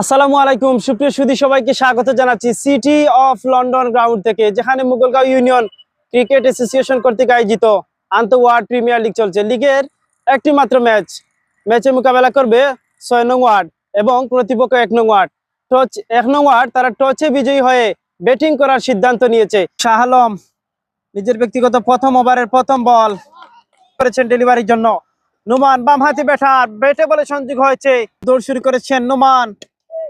আসসালামু আলাইকুম, সুপ্রিয় সুদী সবাইকে স্বাগত জানাচ্ছি সিটি অফ লন্ডন গ্রাউন্ড থেকে, যেখানে মুগলগাঁও ইউনিয়ন ক্রিকেট অ্যাসোসিয়েশন কর্তৃক আয়োজিত আন্তঃ ওয়ার্ড প্রিমিয়ার লিগ চলছে। লিগের একটি মাত্র ম্যাচ ম্যাচে মোকাবেলা করবে ছয় নং ওয়ার্ড এবং প্রতিপক্ষ এক নং ওয়ার্ড। টচ, এক নং ওয়ার্ড, তারা টচে বিজয়ী হয়ে ব্যাটিং করার সিদ্ধান্ত নিয়েছে। শাহ আলম নিজের ব্যক্তিগত প্রথম ওভারের প্রথম বল করেছেন ডেলিভারির জন্য। নুমান বাম হাতি ব্যাটার, ব্যাটে বলে সংযোগ হয়েছে। দৌড় শুরু করেছেন নুমান।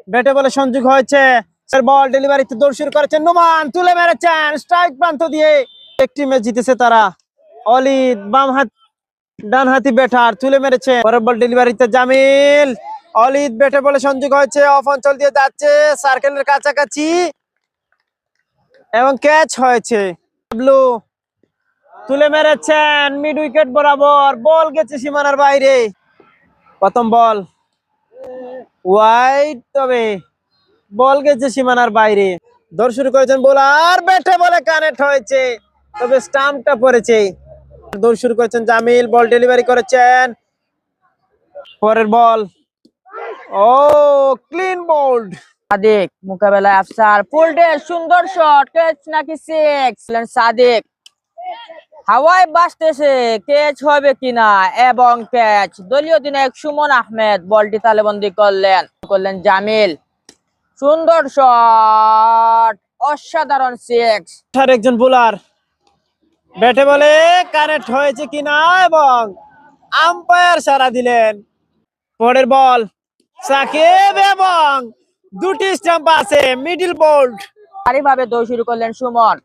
ব্যাটে বলে সংযোগ হয়েছে। বল ডেলিভারিতে দৌড় শুরু করেছেন নুমান তুলে মেরেছেন, স্ট্রাইক প্রান্ত দিয়ে। একটি ম্যাচ জিতেছে তারা। অলিদ বাম হাত ডান হাতি ব্যাটার তুলে মেরেছে। পরের বল ডেলিভারিতে জামিল। অলিদ ব্যাটে বলে সংযোগ হয়েছে, অফ অঞ্চল দিয়ে যাচ্ছে, সার্কেলের কাছাকাছি। এবং ক্যাচ হয়েছে। ব্লু তুলে মেরেছেন, মিড উইকেট বরাবর। বল গেছে সীমানার বাইরে। প্রথম বল। ওয়াইড তবে বল গেছে সীমানার বাইরে। দৌড় শুরু করেছেন বোলার ব্যাটে বলে কানেক্ট হয়েছে, তবে স্টাম্পটা পড়েছে। দৌড় শুরু করেছেন জামিল বল ডেলিভারি করেছেন। পরের বল ও ক্লিন বোল্ড সাদিক, মোকাবেলায় আফসার ফুল ডে সুন্দর শট ক্যাচ নাকি সিক্স সাদিক। হাওয়ায় বাসতেছে ক্যাচ হবে কিনা এবং ক্যাচ দলীয় অধিনায়ক সুমন আহমেদ বলটি তালেবন্দি করলেন করলেন জামিল। সুন্দর শট অসাধারণ সিক্স একজন বোলার ব্যাটে বলে কানেক্ট হয়েছে কিনা এবং আম্পায়ার সারা দিলেন। পরের বল সাকিব এবং দুটি স্টাম্প আছে মিডল বোল্ড ভাবে দৌড় শুরু করলেন সুমন।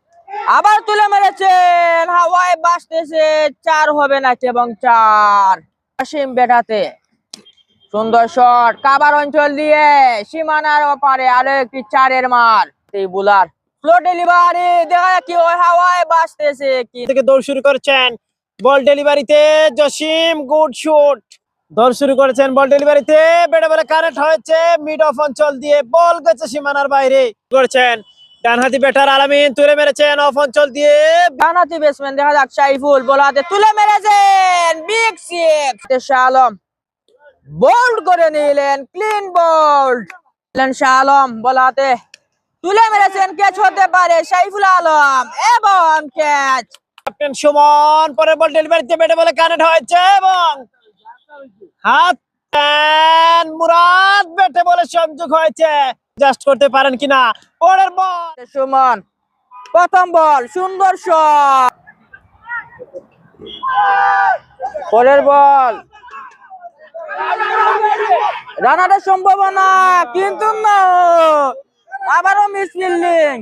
আবার তুলে মেরেছেন। হাওয়ায় বাসতেছে চার হবে নাকি এবং চার। আসিম বেটাতে সুন্দর শট, কাবার অঞ্চল দিয়ে সীমানার ওপারে আরও একটি চারের মার। বুলার। ফ্লো ডেলিভারি দেখা কি ওই হাওয়ায় কি। দৌড় শুরু করেছেন বল ডেলিভারিতে গুড শুট। দৌড় শুরু করেছেন বল ডেলিভারিতে বেড়ে হয়েছে মিড অফ অঞ্চল দিয়ে বল সীমানার বাইরে। করেছেন ডানহাতি ব্যাটার আলামিন তুলে মেরেছেন অফ অঞ্চল দিয়ে। ডানাতি ব্যাটসম্যান দেখা যাক সাইফুল বলাতে তুলে মেরেছেন। Big six Shah Alam. Bowled করে নিলেন ক্লিন বোল্ড শাহ আলম বলাতে তুলে মেরেছেন ক্যাচ হতে পারে সাইফুল আলম। এবং ক্যাচ ক্যাপ্টেন সুমন পরের বল ডেলিভারিতে বেটে বলে কানেক্ট হয়েছে এবং হাত মুরাদ বেটে বলে সংযোগ হয়েছে। জাস্ট করতে পারেন কিনা? পরের বল সুমন, প্রথম বল, সুন্দর শট পরের বল। রানারের সম্ভাবনা, কিন্তু না। আবারও মিস ফিল্ডিং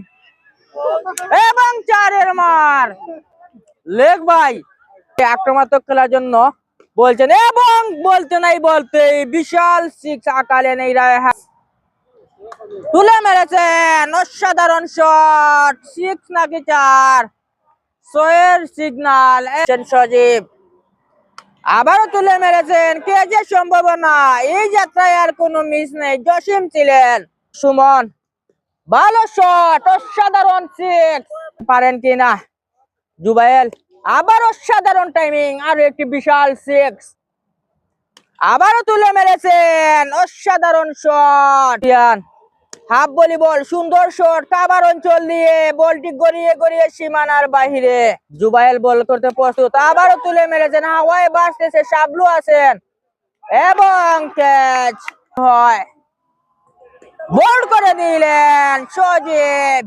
এবং চারের মার। লেগ ভাই আক্রমণাত্মক খেলার জন্য বলছেন, এবং বলতে নাই বলতে, বিশাল সিক্স আকালে নেই রায় তুলে মেরেছেন অসাধারণ শট সিক্স নাকি চার? সোয়ের সিগনাল সজীব। আবারও তুলে মেরেছেন কে যে সম্ভাবনা, এই যাত্রায় আর কোনো মিস নেই, জসিম ছিলেন। সুমন, ভালো শট অসাধারণ সিক্স পারেন কিনা জুবাইল আবার অসাধারণ টাইমিং আর একটি বিশাল সিক্স আবারও তুলে মেরেছেন, অসাধারণ শট হাফ বলি বল সুন্দর শট কাবার অঞ্চল দিয়ে বলটি গড়িয়ে গড়িয়ে সীমানার বাহিরে। জুবাইল বল করতে প্রস্তুত, আবারও তুলে মেরেছেন, হাওয়ায় বাসতেছে সাবলু আছেন, এবং ক্যাচ হয়। বোল্ড করে দিলেন সজীব।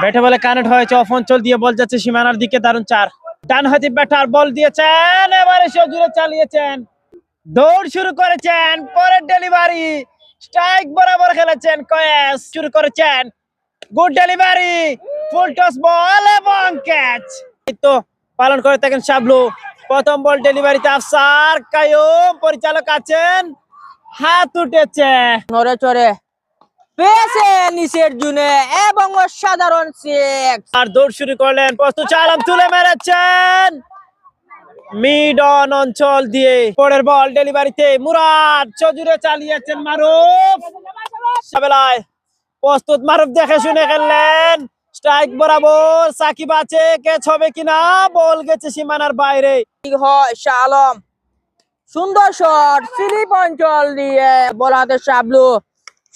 ব্যাটে বলে কানেক্ট হয়েছে, অফ অঞ্চল দিয়ে বল যাচ্ছে, সীমানার দিকে দারুণ চার। ডান হাতি ব্যাটার বল দিয়েছেন, এবারে সে জুড়ে চালিয়েছেন। দৌড় শুরু করেছেন, পরের ডেলিভারি স্ট্রাইক বরাবর খেলেছেন কয়েস, শুরু করেছেন। Good delivery full toss ball এবং ক্যাচ তো পালন করে থাকেন শাবলু। প্রথম বল ডেলিভারিতে আফসার কায়ুম পরিচালক আছেন, হাত উঠেছে। নড়ে চড়ে পেয়েছে নিচের জুনে এবং অসাধারণ সিক্স আর দৌড় শুরু করলেন প্রস্তুত চালাম তুলে মেরেছেন। মিড অন অঞ্চল দিয়ে পরের বল ডেলিভারিতে মুরাদ চালিয়েছেন মারুফ। সাবেলায় প্রস্তুত মারুফ দেখে শুনে খেললেন। স্ট্রাইক বরাবর সাকিব আছে ক্যাচ হবে কিনা? বল গেছে সীমানার বাইরে। হয় শাহ আলম। সুন্দর শট স্লিপ অঞ্চল দিয়ে বলাতে শাবলু।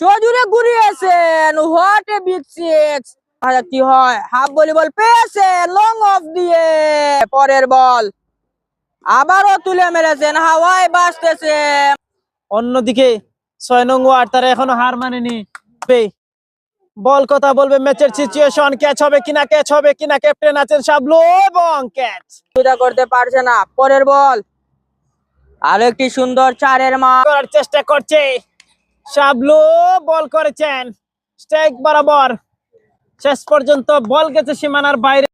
সজুরে ঘুরিয়েছেন হোয়াট এ বিগ সিক্স কি হয়? হাফ ভলিবল পেয়েছে লং অফ দিয়ে। পরের বল। আবারও তুলে মেরেছেন হাওয়ায় বাঁচতেছে। অন্যদিকে ছয় নং ওয়ার্ড তারা এখনও হার মানেনি। বল কথা বলবে ম্যাচের সিচুয়েশন ক্যাচ হবে কিনা ক্যাচ হবে কিনা ক্যাপ্টেন আছেন শাবলু এবং ক্যাচ সুবিধা করতে পারছে না। পরের বল। আর একটি সুন্দর চারের মা করার চেষ্টা করছে। শাবলু বল করেছেন। স্ট্রাইক বরাবর। শেষ পর্যন্ত বল গেছে সীমানার বাইরে।